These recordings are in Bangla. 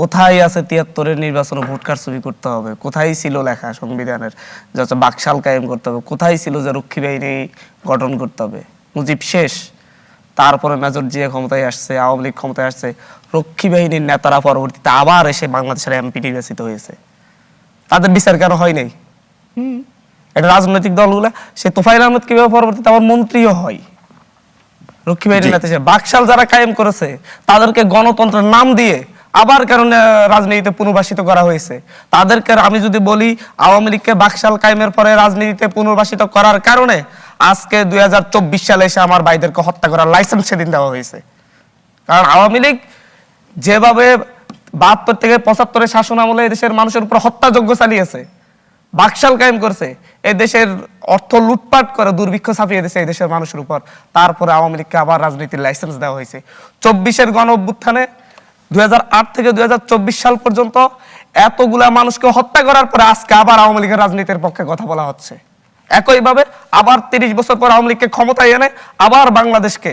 কোথায় আছে তিয়াত্তরের নির্বাচনে ভোট কারচুপি করতে হবে? কোথায় ছিল লেখা সংবিধানের? যে হচ্ছে বাকশাল কায়েম করতে হবে। কোথায় ছিল যে রক্ষী বাহিনী গঠন করতে হবে? মুজিব শেষ। তারপরে মেজর জিয়া ক্ষমতায় আসছে আওয়ামী লীগ ক্ষমতায় আসছে। রক্ষী বাহিনীর নেতারা পরবর্তীতে আবার এসে বাংলাদেশের এমপি নির্বাচিত হয়েছে। তাদের বিচার কেন হয় নাই? এটা রাজনৈতিক দলগুলা সে তোফাইল আহমেদ কীভাবে পরবর্তীতে আবার মন্ত্রীও হয়? রক্ষী বাহিনীর নেতা বাকশাল যারা কায়েম করেছে তাদেরকে গণতন্ত্রের নাম দিয়ে আবার কারণে রাজনীতিতে পুনর্বাসিত করা হয়েছে। তাদেরকে আমি যদি বলি, আওয়ামী লীগকে বাকশাল কায়েমের পরে রাজনীতিতে পুনর্বাসিত করার কারণে আজকে দুই হাজার চব্বিশ সালে এসে আমার ভাইদেরকে হত্যা করার লাইসেন্স সেদিন দেওয়া হয়েছে। কারণ আওয়ামী লীগ যেভাবে বাহাত্তর থেকে পঁচাত্তরের শাসন আমলে দেশের মানুষের উপর হত্যাযজ্ঞ চালিয়েছে, বাকশাল কায়েম করছে এই দেশের অর্থ লুটপাট করে দুর্ভিক্ষ ছাপিয়ে দিয়েছে এই দেশের মানুষের উপর। তারপরে আওয়ামী লীগকে আবার রাজনীতির লাইসেন্স দেওয়া হয়েছে। চব্বিশের গণ অভ্যুত্থানে দুই হাজার আট থেকে দুই হাজার চব্বিশ সাল পর্যন্ত এতগুলা মানুষকে হত্যা করার পরে আজকে আবার আওয়ামী লীগের রাজনীতির পক্ষে কথা বলা হচ্ছে। একইভাবে আবার তিরিশ বছর পর আওয়ামী লীগকে ক্ষমতায় এনে আবার বাংলাদেশকে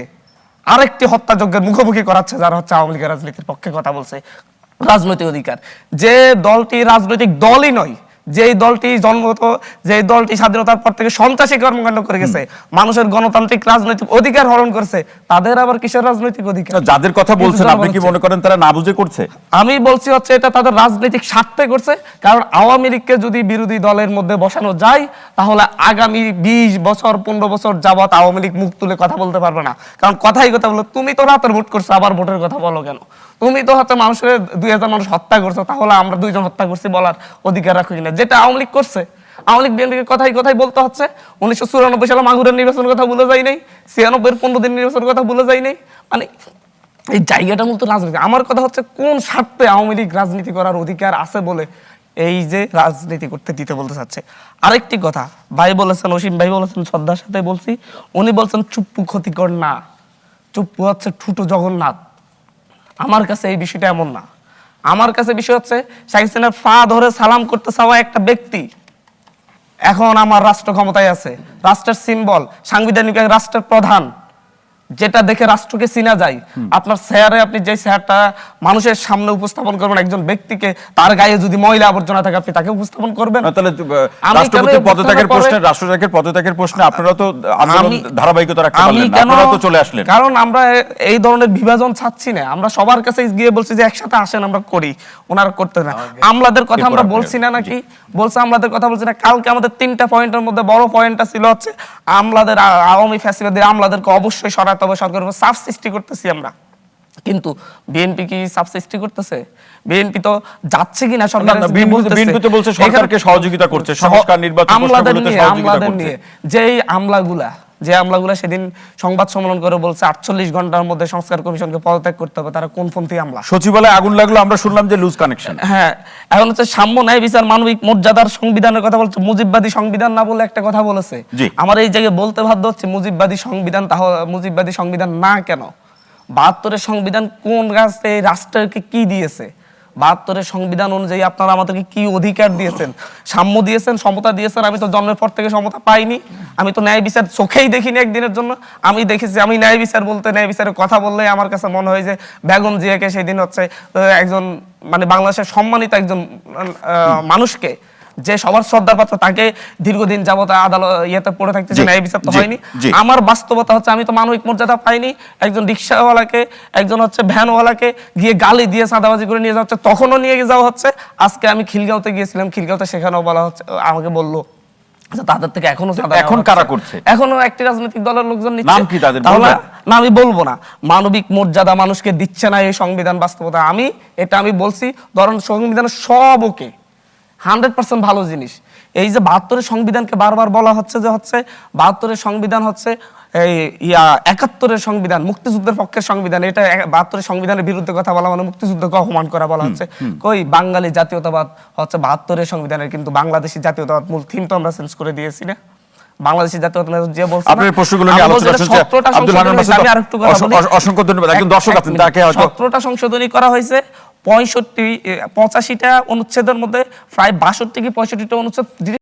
আরেকটি হত্যাযজ্ঞের মুখোমুখি করাচ্ছে, যারা হচ্ছে আওয়ামী লীগের রাজনীতির পক্ষে কথা বলছে রাজনৈতিক অধিকার। যে দলটি রাজনৈতিক দলই নয় যেই দলটি জন্মগত যে দলটি স্বাধীনতার পর থেকে সন্ত্রাসী কর্মকাণ্ড করে গেছে মানুষের গণতান্ত্রিক রাজনৈতিক অধিকার হরণ করছে তাদের আবার কিসের রাজনৈতিক অধিকার? যাদের কথা বলছেন আপনি কি মনে করেন তারা না বুঝে করছে? আমি বলছি হচ্ছে এটা তাদের রাজনৈতিক স্বার্থে করছে কারণ আওয়ামী লীগকে যদি বিরোধী দলের মধ্যে বসানো যায় তাহলে আগামী বিশ বছর পনেরো বছর যাবত আওয়ামী লীগ মুখ তুলে কথা বলতে পারবে না। কারণ কথাই কথা বলো তুমি তো রাতের ভোট করছ আবার ভোটের কথা বলো কেন? তুমি তো হচ্ছে মানুষের দুই হাজার মানুষ হত্যা করছ তাহলে আমরা দুইজন হত্যা করছি বলার অধিকার রাখো কিনা যেটা আওয়ামী লীগ করছে, আওয়ামী লীগ বিএনপিকে কথাই কথাই বলতে হচ্ছে। উনিশশো চুরানব্বই সালে মাগুরের নির্বাচনের কথা ভুলে যায় নাই ছিয়ানব্বই পনেরো দিন নির্বাচনের কথা ভুলে যায় নাই। মানে এই জায়গাটা মূলত রাজনীতি, আমার কথা হচ্ছে কোন স্বার্থে আওয়ামী লীগ রাজনীতি করার অধিকার আছে বলে এই যে রাজনীতি করতে দিতে বলতে চাচ্ছে। আরেকটি কথা, ভাই বলেছেন, অসীম ভাই বলেছেন, শ্রদ্ধার সাথে বলছি, উনি বলছেন, চুপ্পু ক্ষতিকর না। চুপ্পু হচ্ছে ঠুটো জগন্নাথ। আমার কাছে এই বিষয়টা এমন না। আমার কাছে বিষয় হচ্ছে হাসিনার ফা ধরে সালাম করতে চাওয়া একটা ব্যক্তি এখন আমার রাষ্ট্র ক্ষমতায় আছে, রাষ্ট্রের সিম্বল সাংবিধানিক রাষ্ট্রের প্রধান। যেটা দেখে রাষ্ট্রকে চিনা যায়। আপনার চেয়ারে আপনি যে চেয়ারটা মানুষের সামনে উপস্থাপন করবেন একজন ব্যক্তিকে তার গায়ে যদি ময়লা আবর্জনা থাকে আপনি তাকে উপস্থাপন করবেন। তাহলে আহ, আমি রাষ্ট্রপতি কেন পদত্যাগের প্রশ্নে রাষ্ট্রপতির পদত্যাগের প্রশ্নে আপনারা তো আন্দোলন ধারাবাহিকতা রাখতে পারলেন না। আপনারা তো চলে আসলেন। কারণ আমরা এই ধরনের বিভাজন চাচ্ছি না। আমরা সবার কাছে গিয়ে বলছি যে একসাথে আসেন আমরা করি। ওনারা করতে না। আমলাদের কথা আমরা বলছি না নাকি? বলছে আমলাদের কথা বলছি না। কালকে আমাদের তিনটা পয়েন্টের মধ্যে বড় পয়েন্টটা ছিল হচ্ছে আমলাদের আওয়ামী ফ্যাসিবাদের আমলাদেরকে অবশ্যই সরাতে হবে সরকারের উপর চাপ সৃষ্টি করতেছি আমরা। কিন্তু বিএনপি কি চাপ সৃষ্টি করতেছে? বিএনপি তো যাচ্ছে কিনা না, সরকার বিএনপি তো- বলছে সরকারকে সহযোগিতা করছে, সংস্কার, নির্বাচন আমলাদের। নিয়ে যেই আমলাগুলা যে আমলাগুলা সেদিন সংবাদ সম্মেলন করে বলছে আটচল্লিশ ঘণ্টার মধ্যে সংস্কার কমিশনকে পদত্যাগ করতে হবে তারা কোন পন্থী আমলা? সচিবালয়ে আগুন লাগল আমরা শুনলাম যে লুজ কানেকশন হ্যাঁ এখন হচ্ছে সাম্য ন্যায় বিচার মানবিক মর্যাদার সংবিধানের কথা বলছে মুজিববাদী সংবিধান না বলে একটা কথা বলেছে। আমার এই জায়গায় বলতে বাধ্য হচ্ছে মুজিববাদী সংবিধান তাহলে মুজিববাদী সংবিধান না কেন? বাহাত্তরের সংবিধান কোন রাষ্ট্রে এই রাষ্ট্রকে কি দিয়েছে? বাহাত্তরের সংবিধান অনুযায়ী আপনারা আমাদেরকে কি অধিকার দিয়েছেন? সাম্য দিয়েছেন, সমতা দিয়েছেন? আমি তো জন্মের পর থেকে সমতা পাইনি। আমি তো ন্যায় বিচার চোখেই দেখিনি একদিনের জন্য। আমি দেখেছি, আমি ন্যায় বিচার বলতে, ন্যায় বিচারের কথা বললে আমার কাছে মনে হয় যে বেগম জিয়াকে সেদিন হচ্ছে একজন মানে বাংলাদেশের সম্মানিত একজন মানুষকে যে সবার শ্রদ্ধার পাত্র তাকে দীর্ঘদিন যাবত আদালত ইয়েতে পড়ে থাকতেছে ন্যায় বিচার তো হয়নি। আমার বাস্তবতা হচ্ছে আমি তো মানবিক মর্যাদা পাইনি একজন রিক্সাওয়ালাকে একজন হচ্ছে ভ্যানওয়ালাকে গিয়ে গালি দিয়ে সাদাবাজি করে নিয়ে যাওয়া হচ্ছে তখনও নিয়ে যাওয়া হচ্ছে আজকে আমি খিলগাঁওতে গিয়েছিলাম খিলগাঁওতে সেখানেও বলা হচ্ছে আমাকে বলল তাদের থেকে এখনও এখন কারা করছে? এখনও একটি রাজনৈতিক দলের লোকজন নিচ্ছে। নাম কি তাদের? না আমি বলব না। মানবিক মর্যাদা মানুষকে দিচ্ছে না এই সংবিধান বাস্তবতা। আমি এটা আমি বলছি ধরুন সংবিধানের সব ওকে হান্ড্রেড পার্সেন্ট ভালো জিনিস। এই যে বাহাত্তরের সংবিধানকে বারবার বলা হচ্ছে যে হচ্ছে বাহাত্তরের সংবিধান হচ্ছে এই ইয়া একাত্তরের সংবিধান মুক্তিযুদ্ধের পক্ষের সংবিধান এটা বাহাত্তরের সংবিধানের বিরুদ্ধে কথা বলা মানে মুক্তিযুদ্ধকে অপমান করা বলা হচ্ছে। কই বাঙালি জাতীয়তাবাদ হচ্ছে বাহাত্তরের সংবিধানের কিন্তু বাংলাদেশি জাতীয়তাবাদ মূল থিম তো আমরা চেঞ্জ করে দিয়েছি না। বাংলাদেশি জাতীয়তাবাদ যে বলছে আপনার প্রশ্নগুলো নিয়ে আলোচনা 17টা আব্দুল হান্নান মাসুদ আমি আরেকটু কথা বলি। অসংখ্য ধন্যবাদ। একজন দর্শক আছেন তাকে হয়তো সংশোধনী করা হয়েছে পঁয়ষট্টি পঁচাশিটা অনুচ্ছেদের মধ্যে প্রায় বাষট্টি কি পঁয়ষট্টিটা অনুচ্ছেদ